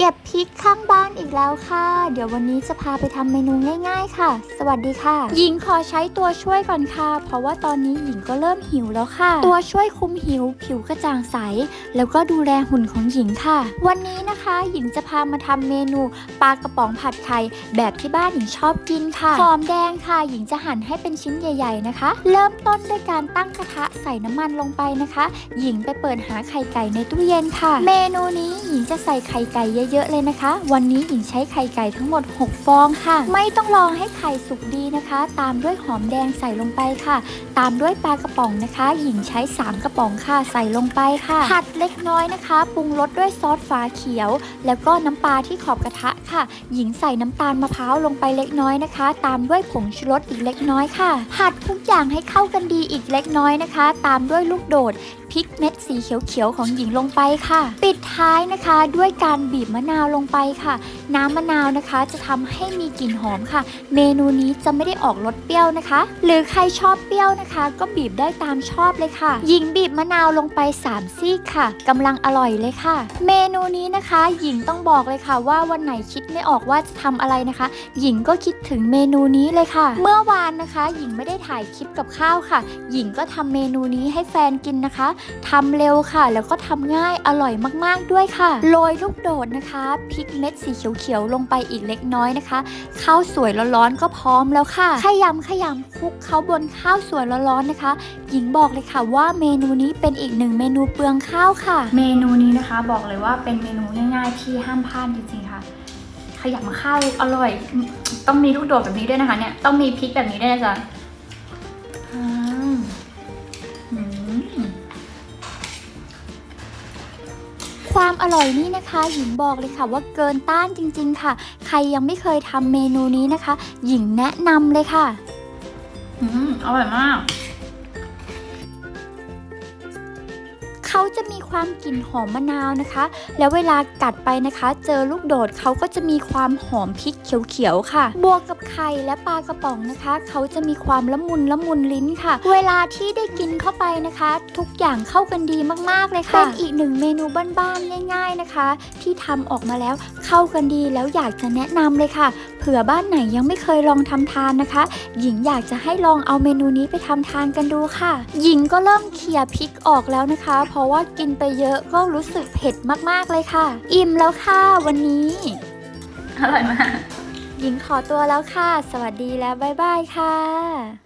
เก็บพริกข้างบ้านอีกแล้วค่ะ เดี๋ยววันนี้จะพาไปทำเมนูง่าย ๆ ค่ะ สวัสดีค่ะ หญิงขอใช้ตัวช่วยก่อนค่ะ เพราะว่าตอนนี้หญิงก็เริ่มหิวแล้วค่ะ ตัวช่วยคุมหิว ผิวกระจ่างใส แล้วก็ดูแลหุ่นของหญิงค่ะ วันนี้นะคะ หญิงจะพามาทำเมนูปลากระป๋องผัดไข่แบบที่บ้านหญิงชอบกินค่ะ หอมแดงค่ะ หญิงจะหั่นให้เป็นชิ้นใหญ่ ๆนะคะ เริ่มต้นด้วยการตั้งกระทะใส่น้ำมันลงไปนะคะ หญิงไปเปิดหาไข่ไก่ในตู้เย็นค่ะ เมนูนี้หญิงจะใส่ไข่ไก่เยอะๆเลยนะคะ วันนี้หญิงใช้ไข่ไก่ทั้งหมด 6 ฟองค่ะ ไม่ต้องรอให้ไข่สุกดีนะคะ ตามด้วยหอมแดงใส่ลงไปค่ะ ตามด้วยปลากระป๋องนะคะ หญิงใช้ 3 กระป๋องค่ะใส่ลงไปค่ะผัดเล็กน้อยนะคะปรุงรสด้วยซอสฝาเขียว แล้วก็น้ำปลาที่ขอบกระทะค่ะ หญิงใส่น้ำตาลมะพร้าวลงไปเล็กน้อยนะคะ ตามด้วยผงชูรสอีกเล็กน้อยค่ะผัดทุกอย่างให้เข้ากันดีอีกเล็กน้อยนะคะ ตามด้วยลูกโดด ริกเม็ดสีเขียวๆของหญิงลงไปค่ะ ปิดท้ายนะคะด้วยการบีบมะนาวลงไปค่ะ น้ำมะนาวนะคะ จะทำให้มีกลิ่นหอมค่ะ เมนูนี้จะไม่ได้ออกรสเปรี้ยวนะคะ หรือใครชอบเปรี้ยวนะคะ ก็บีบได้ตามชอบเลยค่ะ หญิงบีบมะนาวลงไป 3 ซีกค่ะกำลังอร่อยเลยค่ะ เมนูนี้นะคะ หญิงต้องบอกเลยค่ะ ว่าวันไหนคิดไม่ออกว่าจะทำอะไรนะคะ หญิงก็คิดถึงเมนูนี้เลยค่ะ เมื่อวานนะคะ หญิงไม่ได้ถ่ายคลิปกับข้าวค่ะ หญิงก็ทำเมนูนี้ให้แฟนกินนะคะทำเร็วค่ะ แล้วก็ทำง่ายอร่อยมากๆด้วยค่ะโรยลูกโดดนะคะพริกเม็ดสีเขียวๆลงไปอีกเล็กน้อยนะคะ ข้าวสวยร้อนๆก็พร้อมแล้วค่ะขยำขยำคลุกเขาบนข้าวสวยร้อนๆนะคะ หญิงบอกเลยค่ะว่าเมนูนี้เป็นอีกหนึ่งเมนูเปลืองข้าวค่ะ เมนูนี้นะคะบอกเลยว่าเป็นเมนูง่ายๆที่ห้ามพลาดจริงๆค่ะขยับมาข้าวอร่อย ต้องมีลูกโดดแบบนี้ด้วยนะคะเนี่ยต้องมีพริกแบบนี้ด้วยนะจ๊ะ ความอร่อยนี่นะคะหญิงบอกเลยค่ะว่าเกินต้านจริง ๆ ค่ะ ใครยังไม่เคยทำเมนูนี้นะคะ หญิงแนะนำเลยค่ะ อืมอร่อยมาก เขาจะมีความกลิ่นหอมมะนาวนะคะ แล้วเวลากัดไปนะคะ เจอลูกโดดเขาก็จะมีความหอมพริกเขียวๆค่ะ บวกกับไข่และปลากระป๋องนะคะ เขาจะมีความละมุนละมุนลิ้นค่ะ เวลาที่ได้กินเข้าไปนะคะ ทุกอย่างเข้ากันดีมากๆเลยค่ะเป็นอีกหนึ่งเมนูบ้านๆง่าย ๆนะคะ ที่ทำออกมาแล้วเข้ากันดีแล้วอยากจะแนะนำเลยค่ะ ผื่อบ้านไหนยังไม่เคยลองทำทานนะคะ หญิงอยากจะให้ลองเอาเมนูนี้ไปทำทานกันดูค่ะ หญิงก็เริ่มเขี่ยพริกออกแล้วนะคะ เพราะว่ากินไปเยอะก็รู้สึกเผ็ดมากๆเลยค่ะ อิ่มแล้วค่ะวันนี้ อร่อยมาก หญิงขอตัวแล้วค่ะ สวัสดีและบ๊ายบายค่ะ